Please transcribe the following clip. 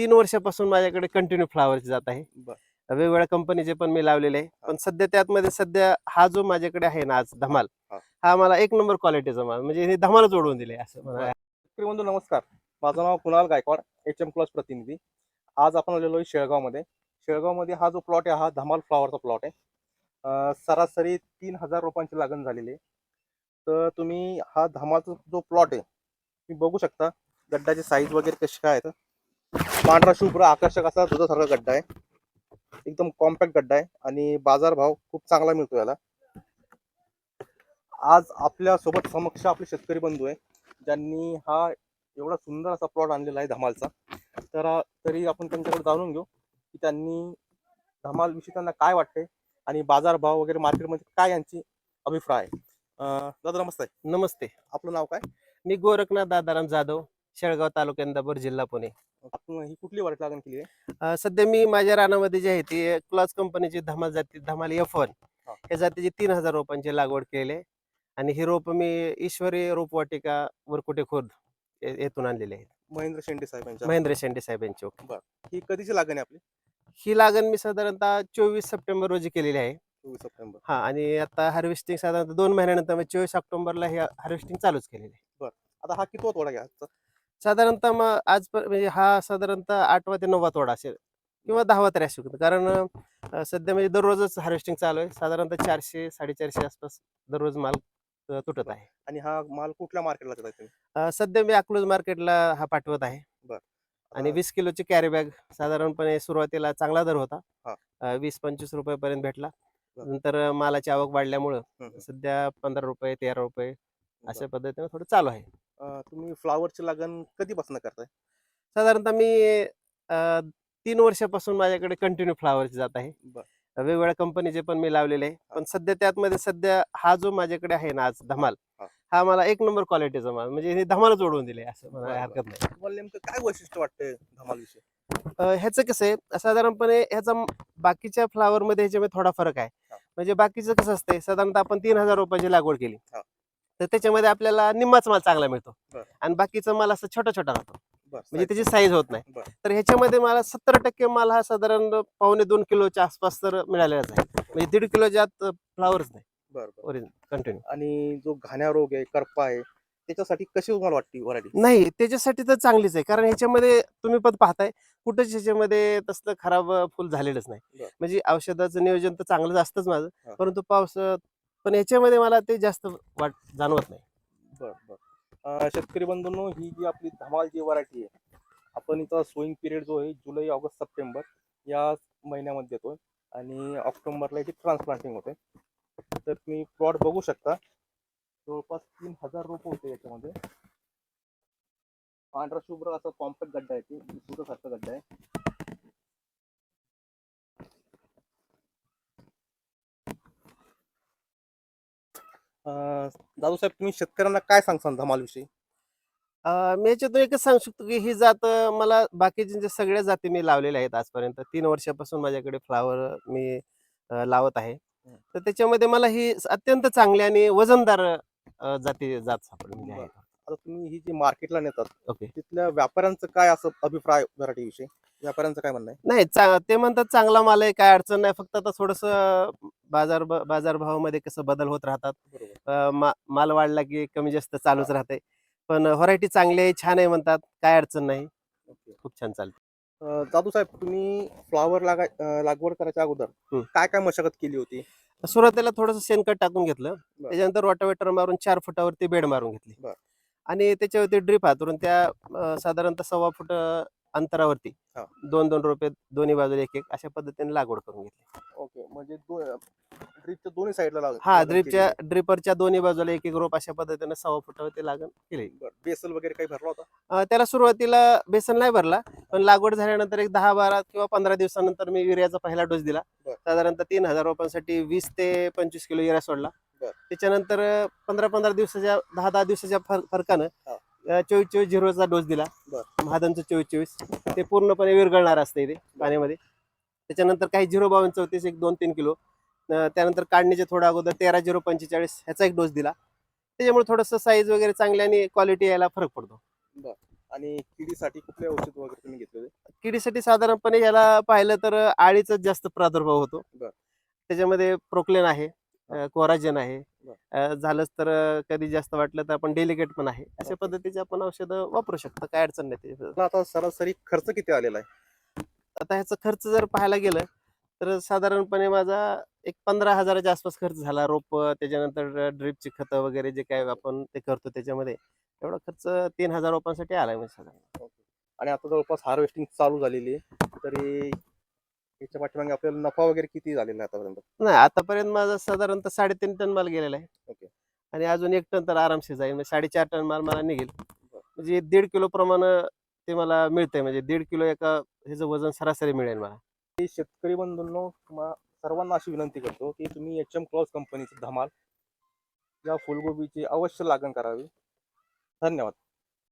तीन वर्षापासून माझ्याकडे कंटिन्यू फ्लावरची जात आहे. वेगवेगळ्या कंपनीचे पण मी लावलेले आहे. पण सध्या त्यातमध्ये सध्या हा जो माझ्याकडे आहे ना आज धमाल हा. मला एक नंबर क्वालिटीचा माल म्हणजे हे धमाल जोडून दिले असं शेतकरी बंधू नमस्कार. माझं नाव Kunal Gaikwad H M class प्रतिनिधी. आज आपण आलेलो आहे शेळगावमध्ये. शेळगावमध्ये हा जो प्लॉट आहे हा धमाल फ्लॉवरचा प्लॉट आहे. सरासरी तीन हजार रुपयांची लागण झालेली आहे. तर तुम्ही हा धमालचा जो प्लॉट आहे तुम्ही बघू शकता गड्ड्याची साईज वगैरे कशी काय आहे पांढरा शुभ्र आकर्षक असा दुधासारखा गड्डा आहे. एकदम कॉम्पॅक्ट गड्डा आहे आणि बाजारभाव खूप चांगला मिळतो याला. आज आपल्यासोबत समक्ष आपले शेतकरी बंधू आहे. ज्यांनी हा एवढा सुंदर असा प्लॉट आणलेला आहे धमालचा. तर तरी आपण त्यांच्याकडे जाणून घेऊ की त्यांनी धमाल विषयी त्यांना काय वाटते आणि बाजारभाव वगैरे मार्केटमध्ये काय यांची अभिप्राय आहे. अं, दादा नमस्ते. नमस्ते. आपलं नाव काय? मी गोरखनाथ दादाराम जाधव शेळगाव तालुका इंदापूर जिल्हा पुणे. आपण ही कुठली वरायटी लागण केली आहे? अं, सध्या मी माझ्या रानामध्ये जे आहे ती क्लॉज कंपनीची धमाल जाती धमाल एफ वन हा. या जातीची तीन हजार रोपांची लागवड केली आहे. आणि ही रोप मी ईश्वरी रोपवाटिका वरकुटे खुर्द ये- येथून आणलेली आहे महेंद्र शेंडे साहेबांच्या. महेंद्र शेंडे साहेब यांची ओके. ही कधीची लागण आहे आपली? ही लागण मी साधारणतः चोवीस सप्टेंबर रोजी केलेली आहे. चोवीस सप्टेंबर. हा आणि आता हार्वेस्टिंग साधारणतः दोन महिन्यानंतर चोवीस ऑक्टोबरला ही हार्वेस्टिंग चालूच केलेली आहे. आता हा कितवा तोडा घ्या आजचा? साधारणतः मग आज पर- म्हणजे हा साधारणतः आठवा ते नववा तोडा असेल किंवा दहावा तरी असू शकतो. कारण सध्या म्हणजे दररोजच हार्वेस्टिंग चालू आहे. साधारणतः चारशे साडेचारशे आसपास दररोज माल तुटत आहे. आणि हा माल कुठल्या मार्केटला देताय तुम्ही? अं, सध्या मी अकलूज मार्केटला हा पाठवत आहे. आणि वीस किलोची कॅरी बॅग साधारणपणे सुरुवातीला चांगला दर होता. हा. अं, वीस पंचवीस रुपयापर्यंत भेटला. बरं. नंतर मालाची आवक वाढल्यामुळं हम्म. सध्या पंधरा रुपये तेरा रुपये अशा पद्धतीने थोडं चालू आहे. तुम्ही फ्लावरची लागण कधीपासून करताय? साधारणतः मी अं, तीन वर्षापासून माझ्याकडे कंटिन्यू फ्लावरची जात आहे. बरं. वेगवेगळ्या कंपनीचे पण मी लावलेले आहे. पण सध्या त्यातमध्ये सध्या हा जो माझ्याकडे आहे ना आज धमाल हा. हा मला एक नंबर क्वालिटीचा माल म्हणजे हे धमाल जोडून दिले असं म्हणायला बरं, हरकत नाही. तुम्हाला नेमकं काय वैशिष्ट्य वाटतंय धमाल विषयी अं, ह्याचं कसं आहे साधारणपणे ह्याचा म- बाकीच्या फ्लावर मध्ये ह्याच्यामध्ये थोडा फरक आहे. हा. म्हणजे बाकीचं कसं असतंय साधारणतः आपण तीन हजार रुपयाची लागवड केली. हा. तर त्याच्यामध्ये आपल्याला निम्माच माल चांगला मिळतो. आणि बाकीचा माल असं छोटा छोटा राहतो म्हणजे. त्याची साईज होत नाही. तर ह्याच्यामध्ये मला सत्तर टक्के माल हा साधारण पावणे दोन किलोच्या आसपास तर मिळालेलाच आहे म्हणजे दीड किलोच्या आत फ्लावरच नाही ओरिजिनल कंटिन्यू आणि जो घाण्या रोग आहे करपा आहे त्याच्यासाठी कशी तुम्हाला वाटते व्हरायटी नाही त्याच्यासाठी तर चांगलीच आहे कारण ह्याच्यामध्ये तुम्ही पण पाहताय कुठंच ह्याच्यामध्ये तसलं खराब फुल झालेलंच नाही. म्हणजे औषधाचं नियोजन तर चांगलंच असतंच माझं. परंतु पाऊस पण याच्यामध्ये मला ते जास्त वाट जाणवत नाही. बर बर. शेतकरी बंधूंनो ही जी आपली धमाल जी व्हरायटी आहे आपण इथं सोईंग पिरियड जो आहे जुलै ऑगस्ट सप्टेंबर या महिन्यामध्ये येतो आणि ऑक्टोबरला याची ट्रान्सप्लांटिंग होते. तर तुम्ही प्लॉट बघू शकता. जवळपास तीन हजार रोप होते याच्यामध्ये. पांढरा शुभ्र असा कॉम्पॅक्ट गड्डा आहे ते सारखा गड्डा आहे. दादू साहेब तुम्ही शेतकऱ्यांना काय सांगसान धमाल विषयी अं, मी याच्यातून एकच सांगू शकतो की ही जात मला बाकीच्या सगळ्या जाती मी लावलेल्या आहेत आजपर्यंत. तीन वर्षापासून माझ्याकडे फ्लावर मी लावत आहे. तर त्याच्यामध्ये मला ही अत्यंत चांगली आणि वजनदार जाती जात सापडलेली आहे. आता तुम्ही ही जी मार्केटला नेतात ओके तिथल्या व्यापाऱ्यांचं काय असं अभिप्राय व्हरायटी विषयी व्यापाऱ्यांचं काय म्हणणं आहे? नाही चा- ते म्हणतात चांगला माल आहे काय अडचण नाही फक्त आता थोडस बाजार बाजारभावामध्ये कसं बदल होत राहतात. बरोबर. अं, मा- माल वाढला की कमी जास्त चालूच राहते पण व्हरायटी चांगली आहे छान आहे म्हणतात काय अडचण नाही. ओके. खूप छान चालते अं, दादू साहेब तुम्ही फ्लॉवर लागाय अं, लागवड करायच्या अगोदर. काय काय मशागत केली होती? सुरुवातीला थोडस शेणखत टाकून घेतलं. त्याच्यानंतर रोटावेटर मारून चार फुटावरती बेड मारून घेतली. बरं. आणि त्याच्यावरती ड्रीप हातरून त्या साधारणतः सव्वा फुट अंतरावरती हा. दोन दोन रुपये दोन्ही बाजूला एक एक अशा पद्धतीने लागवड करून घेतली. ओके. म्हणजे ड्रीपच्या दोन्ही साईडला लाग हा ड्रीपच्या ड्रिपरच्या दोन्ही बाजूला एक एक रोप अशा पद्धतीने सव्वा फुटावरती लागण केली बेसल वगैरे काही भरला होता? अं, त्याला सुरुवातीला बेसन नाही भरला पण लागवड झाल्यानंतर एक दहा बारा किंवा पंधरा दिवसानंतर मी युरियाचा पहिला डोस दिला. बरं. साधारणतः तीन हजार रोपांसाठी वीस ते पंचवीस किलो युरिया सोडला. त्याच्यानंतर पंधरा पंधरा दिवसाच्या दहा दहा दिवसाच्या फर- फरकानं चोवीस चोवीस झिरोचा डोस दिला. बरं. महादनचं चोवीस चोवीस. ते पूर्णपणे विरघळणार असते इथे पाण्यामध्ये. त्याच्यानंतर काही झिरो बावन्न चौतीस एक दोन तीन किलो. त्यानंतर काढणीचे थोडा अगोदर तेरा झिरो पंचेचाळीस ह्याचा एक डोस दिला. त्याच्यामुळे थोडंसं साईज वगैरे चांगली आणि क्वालिटी यायला फरक पडतो. आणि किडीसाठी कुठले औषध वगैरे तुम्ही घेतले किडीसाठी साधारणपणे याला पाहिलं तर आळीचा जास्त प्रादुर्भाव होतो. त्याच्यामध्ये प्रोक्लेन आहे. कोराजेन आहे. झालंच तर कधी जास्त वाटलं तर आपण डेलिकेट पण आहे. अशा. पद्धतीचे आपण औषधं वापरू शकतो. काय अडचण नाही. मला आता सरासरी खर्च किती आलेला आहे? आता ह्याचा खर्च जर पाहायला गेलं तर साधारणपणे माझा एक पंधरा हजाराच्या आसपास खर्च झाला. रोप त्याच्यानंतर ड्रिपची खतं वगैरे जे काय आपण ते करतो त्याच्यामध्ये एवढा खर्च तीन हजार रोपांसाठी आलाय म्हणजे साधारण. आणि आता जवळपास हार्वेस्टिंग चालू झालेली आहे. तरी याच्या पाठीमागे आपल्याला नफा वगैरे किती झालेला आहे आतापर्यंत? नाही आतापर्यंत माझा साधारणतः साडेतीन टन माल गेलेला आहे. ओके. आणि अजून एक टन तर आरामशीर जाईल. म्हणजे साडेचार टन माल मला निघेल. म्हणजे दीड किलो प्रमाणे ते मला मिळतंय. म्हणजे दीड किलो एका ह्याचं वजन सरासरी मिळेल मला. शेतकरी बंधूंनो तुम्हा सर्वांना अशी विनंती करतो की तुम्ही एच एम क्लॉज कंपनीची धमाल या फुलगोबीची अवश्य लागण करावी. धन्यवाद.